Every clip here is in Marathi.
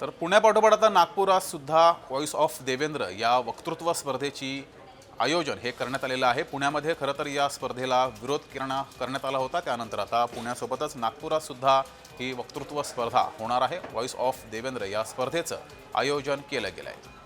तर पुण्यापाठोपाठ आता नागपुरात सुद्धा व्हॉइस ऑफ देवेंद्र या वक्तृत्व स्पर्धेची आयोजन हे करण्यात आलेलं आहे. पुण्यामध्ये खरं तर या स्पर्धेला विरोध करणं करण्यात आला होता. त्यानंतर आता पुण्यासोबतच नागपुरात सुद्धा ही वक्तृत्व स्पर्धा होणार आहे. व्हॉइस ऑफ देवेंद्र या स्पर्धेचं आयोजन केलं गेलं आहे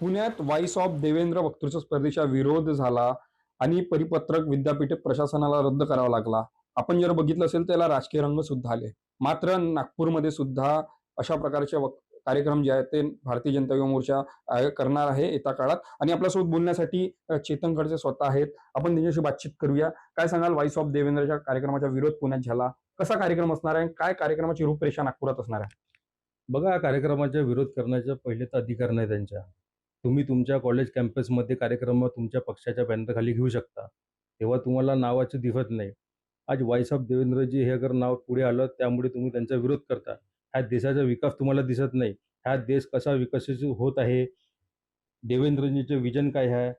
पुण्यात व्हॉइस ऑफ देवेंद्र वक्तृत्व स्पर्धेचा विरोध झाला आणि परिपत्रक विद्यापीठ प्रशासनाला रद्द करावा लागला. आपण जर बघितलं असेल त्याला राजकीय रंग सुद्धा आले. मात्र नागपूरमध्ये सुद्धा अशा प्रकारचे कार्यक्रम जे आहेत ते भारतीय जनता युवा मोर्चा करणार आहे येत्या काळात. आणि आपल्यासोबत बोलण्यासाठी चेतन खडसे स्वतः आहेत. आपण त्यांच्याशी बातचीत करूया. काय सांगाल व्हॉइस ऑफ देवेंद्रच्या कार्यक्रमाचा विरोध पुण्यात झाला? कसा कार्यक्रम असणार आहे? काय कार्यक्रमाची रूपरेषा नागपुरात असणार आहे? बघा या कार्यक्रमाचा विरोध करण्याचा पहिले तर अधिकार नाही त्यांच्या. तुम्ही तुमच्या कॉलेज कॅम्पसमध्ये कार्यक्रम तुमच्या पक्षाच्या बॅनरखाली घेऊ शकता. तेव्हा तुम्हाला नावाचं दिसत नाही. आज व्हॉइस ऑफ देवेंद्रजी हे अगर नाव पुढे आलं त्यामुळे तुम्ही त्यांचा विरोध करता. ह्या देशाचा विकास तुम्हाला दिसत नाही. हा देश कसा विकसित होत आहे? देवेंद्रजीचे विजन काय आहे?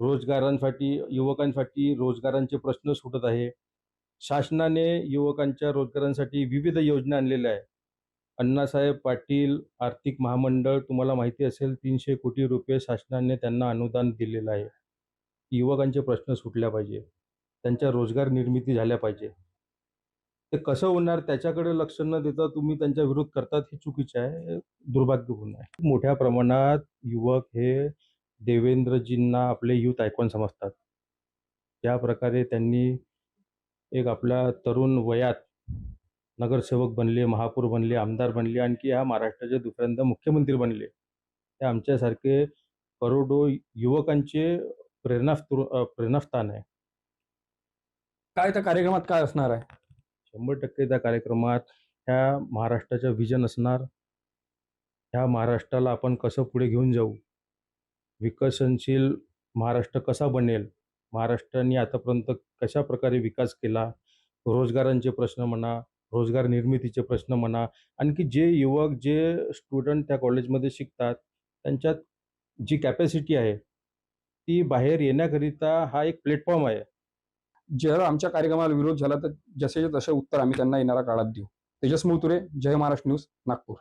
रोजगारांसाठी युवकांसाठी रोजगारांचे प्रश्न सुटत आहे. शासनाने युवकांच्या रोजगारांसाठी विविध योजना आणलेल्या आहे अण्णासाहेब पाटील आर्थिक महामंडळ तुम्हाला माहिती असेल तीनशे कोटी रुपये शासनाने त्यांना अनुदान दिलेलं आहे. युवकांचे प्रश्न सुटल्या पाहिजे. त्यांच्या रोजगार निर्मिती झाल्या पाहिजे. ते कसं होणार त्याच्याकडे लक्ष न देता तुम्ही त्यांच्या विरोध करतात हे चुकीचे आहे दुर्भाग्यपूर्ण आहे मोठ्या प्रमाणात युवक हे देवेंद्रजींना आपले युथ आयकॉन समजतात. ज्या प्रकारे त्यांनी एक आपल्या तरुण वयात नगरसेवक बनले महापौर बनले आमदार बनले आणखी ह्या महाराष्ट्राचे दुसऱ्यांदा मुख्यमंत्री बनले. ते आमच्यासारखे करोडो युवकांचे प्रेरणा प्रेरणास्थान आहे. काय त्या कार्यक्रमात काय असणार आहे? शंभर टक्के त्या कार्यक्रमात ह्या महाराष्ट्राचं विजन असणार. ह्या महाराष्ट्राला आपण कसं पुढे घेऊन जाऊ? विकसनशील महाराष्ट्र कसा बनेल? महाराष्ट्राने आतापर्यंत कशा प्रकारे विकास केला? रोजगारांचे प्रश्न म्हणा रोजगार निर्मितीचे प्रश्न म्हणा आणखी जे युवक जे स्टुडंट त्या कॉलेजमध्ये शिकतात त्यांच्यात जी कॅपॅसिटी आहे ती बाहेर येण्याकरिता हा एक प्लॅटफॉर्म आहे. जर आमच्या कार्यक्रमाला विरोध झाला तर जसे तसे उत्तर आम्ही त्यांना येणाऱ्या काळात देऊ. तेजस मुळतुरे जय महाराष्ट्र न्यूज नागपूर.